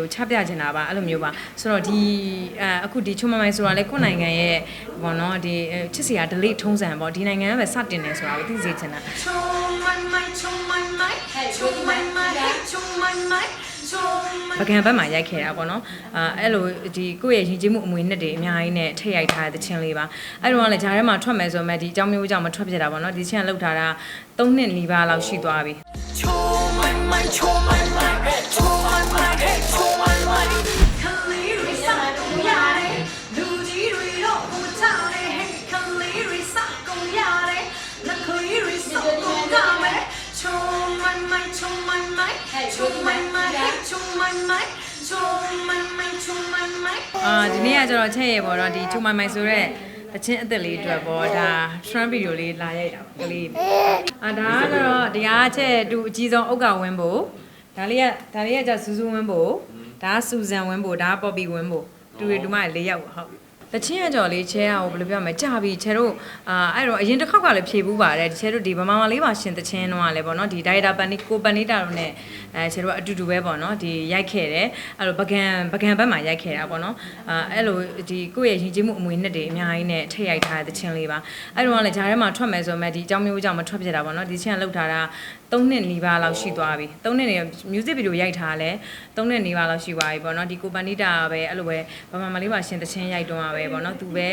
တွေကိုချပြချင်တာပါအဲ့လိုမျိုးပါဆိုတော့ဒီအခုဒီချုံမမိုင်ဆိုတာလေကိုယ်နိုင်ငံရဲ့ဘောနော်ဒီချစ်စရာ delay ထုံးစံပေါ့ဒီနိုင်ငံကပဲစတင်နေဆိုတာကိုသိစေချင်တာချုံမိုင်မိုင်ချုံမိုင်မိုင်ချုံမိုင်မိုင်ချုံမိုင်မိုင်ပကံဘက်မှာရိုက်ခဲ့တာပေါ့နော်အဲအဲ့လိုဒီကိုယ့်ရဲ့ရင်ကျေးမှုအမွေနှစ်တွေအများကြီးနဲ့ထည့်ရိုက်ထားတဲ့ချင်းလေးပါအဲ့တော့လည်းဂျားထဲမှာထွက်မယ်ဆိုမှဒီအကြောင်းမျိုးကြောင့်မထွက်ဖြစ်တာပေါ့နော်ဒီချင်းကလောက်ထားတာ၃နှစ်နီးပါးလောက်ရှိသွားပြီချိုးမိုင်မိုင်ချိုးမိုင်မိုင် ချုံမိုင်မိုင်ချုံမိုင်မိုင်ချုံမိုင်မိုင်ချုံမိုင်မိုင်အာဒီနေ့ကကျတော့ချက်ရပေါ့နော်ဒီချုံမိုင်မိုင်ဆိုတော့တချင်းအသက်လေးအတွက်ပေါ့ဒါ trend video လေးလာရိုက်တာပေါ့ကလေးအာဒါကတော့ဒီကချက်တူအကြီးဆုံးဥက္ကဝင်းဖို့ဒါလေးကဒါလေးကကျဆူဆူဝင်းဖို့ဒါကစူဇန်ဝင်းဖို့ဒါကပေါ်ပီဝင်းဖို့တူရီတူမလေးယောက်ပါဟုတ် တချင်းအကြော်လေးချဲအောင်ဘယ်လိုပြောမလဲကြာပြီချဲတို့အာအဲ့တော့အရင်တစ်ခေါက်ကလည်းဖြေဘူးပါတယ်ချဲတို့ဒီဗမာမလေးပါရှင်တချင်းတော့ကလည်းပေါ့နော်ဒီဒိုင်တာပန်နီကိုပန်နီတာတို့ ਨੇ အဲချဲတို့ကအတူတူပဲပေါ့နော်ဒီရိုက်ခဲ့တယ်အဲ့လိုပကံပကံဘက်မှာရိုက်ခဲ့တာပေါ့နော်အာအဲ့လိုဒီကိုယ့်ရဲ့ရင်ကျေးမှုအမွေနှစ်တွေအများကြီးနဲ့ထိတ်ရိုက်ထားတဲ့တချင်းလေးပါအဲ့တော့ကလည်းဂျားထဲမှာထွက်မယ်ဆိုမဲ့ဒီအကြောင်းမျိုးကြောင့်မထွက်ဖြစ်တာပေါ့နော်ဒီချင်းကလောက်ထားတာ ၃နှစ်နီးပါးလောက်ရှိသွားပြီ၃နှစ်နေ music video ရိုက်ထားလဲ၃နှစ်နီးပါးလောက်ရှိသွားပြီပေါ့နော်ဒီကိုပန်နီတာပဲအဲ့လိုပဲဗမာမလေးပါရှင်တချင်းရိုက်တော့ပဲပေါ့နော်သူပဲ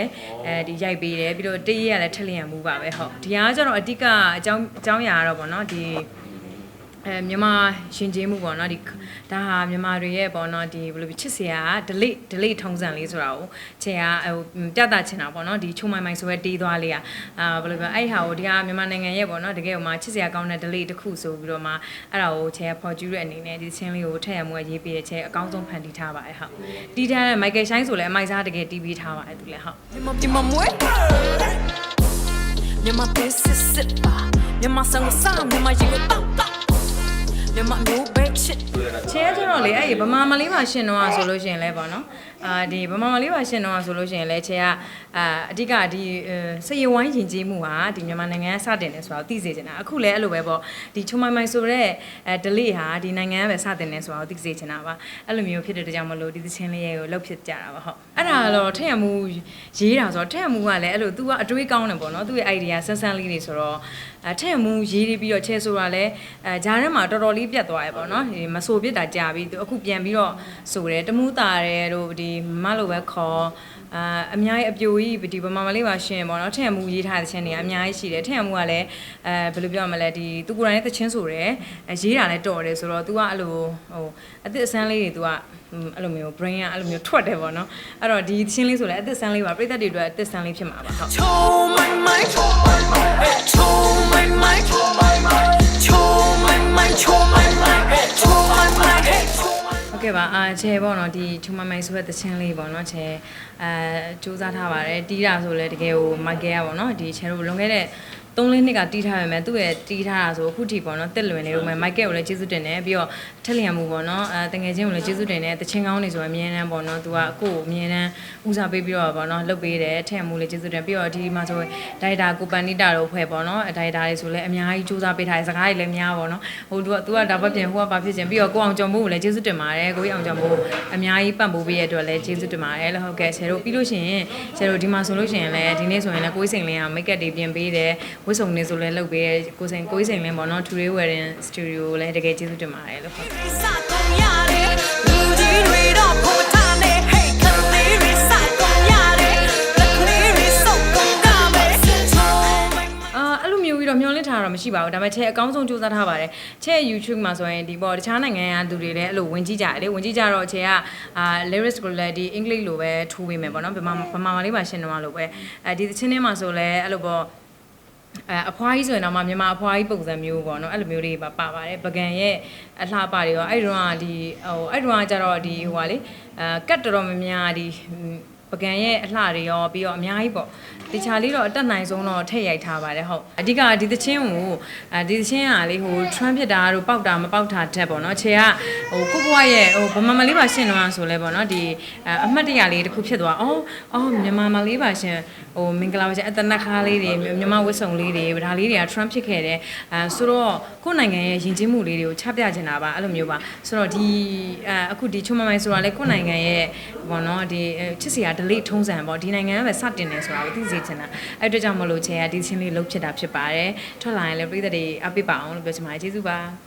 အဲဒီရိုက်ပေးတယ်ပြီးတော့တည့်ရရလည်းထက်လျံမှုပါပဲဟုတ်ဒီဟာကကျတော့အတိကအကြောင်းအကြောင်းအရာကတော့ပေါ့နော်ဒီ အဲမြန်မာရှင်ကျေးမှုပေါ့နော်ဒီဒါဟာမြန်မာတွေရဲ့ပေါ့နော်ဒီဘယ်လိုပြောချစ်စရာ delete delete ထုံးစံလေးဆိုတာကိုချေကဟိုပြသချင်တာပေါ့နော်ဒီချုံမိုင်မိုင်ဆိုရဲတေးသွားလေးอ่ะအာဘယ်လိုပြောအဲ့ဟာကိုဒီကမြန်မာနိုင်ငံရဲ့ပေါ့နော်တကယ်ဟိုမှာချစ်စရာကောင်းတဲ့ delete တစ်ခုဆိုပြီးတော့မှအဲ့ဒါကိုချေကဖော်ကျူးတဲ့အနေနဲ့ဒီချင်းလေးကိုထည့်ရမှုရေးပေးတဲ့ချေအကောင်းဆုံးဖန်တီးထားပါတယ်ဟုတ်တီးထားတဲ့ Michael Shine ဆိုလည်းအမိုက်စားတကယ်တီးပေးထားပါတယ်သူလည်းဟုတ်မြန်မာပြည်မှာမွေးမြန်မာပြည်စစ်စစ်ပါမြန်မာဆောင်ကိုစားမြန်မာရေကိုတောက်တောက် မြန်မာမျိုးပဲချစ်ချဲကျတော့လေအဲ့ဒီဗမာမလေးပါရှင်တော့ဆိုလို့ရှိရင်လဲပေါ့နော်အာဒီဗမာမလေးပါရှင်တော့ဆိုလို့ရှိရင်လဲချဲကအာအဓိကဒီစရဝိုင်းယဉ်ကျေးမှုဟာဒီမြန်မာနိုင်ငံကစတင်တယ်ဆိုတာကိုသိစေချင်တာအခုလဲအဲ့လိုပဲပေါ့ဒီချုံမိုင်မိုင်ဆိုတဲ့အဲ delay ဟာဒီနိုင်ငံကပဲစတင်တယ်ဆိုတာကိုသိစေချင်တာပါအဲ့လိုမျိုးဖြစ်တဲ့ကြောင့်မလို့ဒီသချင်းလေးရဲ့ကိုလှုပ်ဖြစ်ကြတာပါဟုတ်အဲ့ဒါကတော့ထက်ရမှုရေးတာဆိုတော့ထက်ရမှုကလည်းအဲ့လို तू ကအတွေးကောင်းတယ်ပေါ့နော်သူ့ရဲ့ idea ဆန်းဆန်းလေးတွေဆိုတော့အဲထက်ရမှုရေးပြီးတော့ချဲဆိုတာလဲအဲဂျားထဲမှာတော်တော်လေးပြတ်သွားရပေါ့နော်ဒီမဆိုပြစ်တာကြာပြီသူအခုပြန်ပြီးတော့ဆိုတယ်တမူးတာတယ်တို့ဒီမလိုပဲခေါ်အာအများကြီးအပြိုကြီးဒီဗမာမလေးပါရှင်ပေါ့နော်ထက်ရမှုရေးထားတဲ့ချင်းတွေအများကြီးရှိတယ်ထက်ရမှုကလည်းအဲဘယ်လိုပြောရမလဲဒီသူကိုယ်တိုင်လည်းသချင်းဆိုတယ်အဲရေးတာလည်းတော်တယ်ဆိုတော့ तू ကအဲ့လိုဟိုအသစ်အဆန်းလေးတွေ तू ကအဲ့လိုမျိုး brain ကအဲ့လိုမျိုးထွက်တယ်ပေါ့နော်အဲ့တော့ဒီသချင်းလေးဆိုလည်းအသစ်ဆန်းလေးပါပြည့်သက်တွေအတွက်အသစ်ဆန်းလေးဖြစ်မှာပါဟုတ်ချုံမိုင်မိုင်ချုံမိုင်မိုင်ချုံမို ဟုတ်ကဲ့ပါအာချဲပေါ့နော်ဒီချုံမမိုင်ဆိုတဲ့သချင်းလေးပေါ့နော်ချဲအဲစူးစမ်းထားပါတယ်တီးတာဆိုလဲတကယ်ဟိုမိုက်ကယ်ကပေါ့နော်ဒီချဲတို့လွန်ခဲ့တဲ့ 3လနှစ်ကတီးထားရမယ်သူ့ရဲ့တီးထားတာဆိုအခုထိပေါ့နော်တက်လွင်နေတော့မယ်မိုက်ကယ်ကိုလည်းကျေးဇူးတင်တယ်ပြီးတော့ထက်လျံမှုပေါ့နော်အဲတငယ်ချင်းကိုလည်းကျေးဇူးတင်တယ်တချင်းကောင်းနေဆိုရင်အမြဲတမ်းပေါ့နော်သူကကိုယ့်ကိုအမြဲတမ်းဦးစားပေးပြီးတော့ပေါ့နော်လုပ်ပေးတယ်ထက်လျံမှုလည်းကျေးဇူးတင်ပြီးတော့ဒီမှာဆိုဒိုင်တာကိုပန်နီတာတို့ဖွဲ့ပေါ့နော်ဒိုင်တာတွေဆိုလည်းအများကြီးစူးစမ်းပေးထားတယ်စကားတွေလည်းများပေါ့နော်ဟိုသူကသူကဒါဘက်ပြင်ဟိုကဘာဖြစ်ချင်ပြီးတော့ကိုအောင်ကျော်မို့ကိုလည်းကျေးဇူးတင်ပါတယ်ကိုကြီးအောင်ကျော်မို့အများကြီးပံ့ပိုးပေးရတဲ့အတွက်လည်းကျေးဇူးတင်ပါတယ်လို့ဟုတ်ကဲ့ဆယ်တို့ပြီးလို့ရှိရင်ဆယ်တို့ဒီမှာဆိုလို့ရှိရင်လည်းဒီနေ့ဆိုရင်လည်းကိုကြီးစိန်လင်းကမိတ်ကပ်တွေပြင်ပေးတယ်ဝတ်စုံတွေဆိုလည်းလုပ်ပေးတယ်ကိုစိန်ကိုကြီးစိန်လင်းပေါ့နော် Today Wedding Studio ကိုလည်းတကယ်ကျေးဇူးတင်ပါတယ်လို့ဟုတ်စကုန်ရတယ်လူကြီးတွေတော့ဖို့ထားနေ Hey ကလေးတွေစကုန်ရတယ်လက်ကလေးတွေစုပ်ကုန်ကြမယ်ချုံမိုင်အာအဲ့လိုမျိုးပြီးတော့မျောလင့်ထားတာတော့မရှိပါဘူးဒါပေမဲ့ချဲအကောင်းဆုံးစူးစမ်းထားပါတယ်ချဲ YouTube မှာဆိုရင်ဒီပေါ့တခြားနိုင်ငံကလူတွေလည်းအဲ့လိုဝင်ကြည့်ကြတယ်လေဝင်ကြည့်ကြတော့ချဲကအာ lyrics ကိုလည်းဒီ English လိုပဲထိုးပေးမယ်ပေါ့နော်ဗမာဗမာမလေးပါရှင်းတော့လို့ပဲအဲဒီသချင်းထဲမှာဆိုလည်းအဲ့လိုပေါ့ အဲအဖွားကြီးဆိုရင်တော့မှမြန်မာအဖွားကြီးပုံစံမျိုးပေါ့နော်အဲ့လိုမျိုးတွေပါပါပါတယ်ပကံရဲ့အလှပတွေရောအဲ့တုန်းကဒီဟိုအဲ့တုန်းကကျတော့ဒီဟိုဟာလေအဲကတ်တော်တော်များများဒီ ပကံရဲ့အလှတွေရောပြီးတော့အများကြီးပေါ့တခြားလေးတော့အတက်နိုင်ဆုံးတော့ထည့်ရိုက်ထားပါတယ်ဟုတ်အဓိကဒီသချင်းကိုအဲဒီသချင်းကလေဟို trend ဖြစ်တာတို့ပေါက်တာမပေါက်တာတက်ပေါ့နော်ခြေကဟိုကိုဘွားရဲ့ဟိုဗမာမလေးပါရှင်တော့ဆိုလဲပေါ့နော်ဒီအမှတ်တရလေးတစ်ခုဖြစ်သွားအော်အော်မြန်မာမလေးပါရှင်ဟိုမင်္ဂလာပါရှင်အတနက်ခါလေးတွေမြန်မာဝတ်စုံလေးတွေဒါလေးတွေက trend ဖြစ်ခဲ့တယ်အဲဆိုတော့ကိုယ့်နိုင်ငံရဲ့ယဉ်ကျေးမှုလေးတွေကိုချပြချင်တာပါအဲ့လိုမျိုးပါဆိုတော့ဒီအဲအခုဒီချုံမမိုင်ဆိုတာလေကိုယ့်နိုင်ငံရဲ့ဘောနော်ဒီချစ်စရာ delete ထုံးစံပေါ့ဒီနိုင်ငံကပဲစတင်နေဆိုတာကိုသိစေချင်တာအဲ့အတွက်ကြောင့်မလို့ချေကဒီချင်းလေးလှုပ်ဖြစ်တာဖြစ်ပါတယ်ထွက်လာရင်လည်းပြည်သက်တွေအပိပါအောင်လို့ပြောချင်ပါတယ်ကျေးဇူးပါ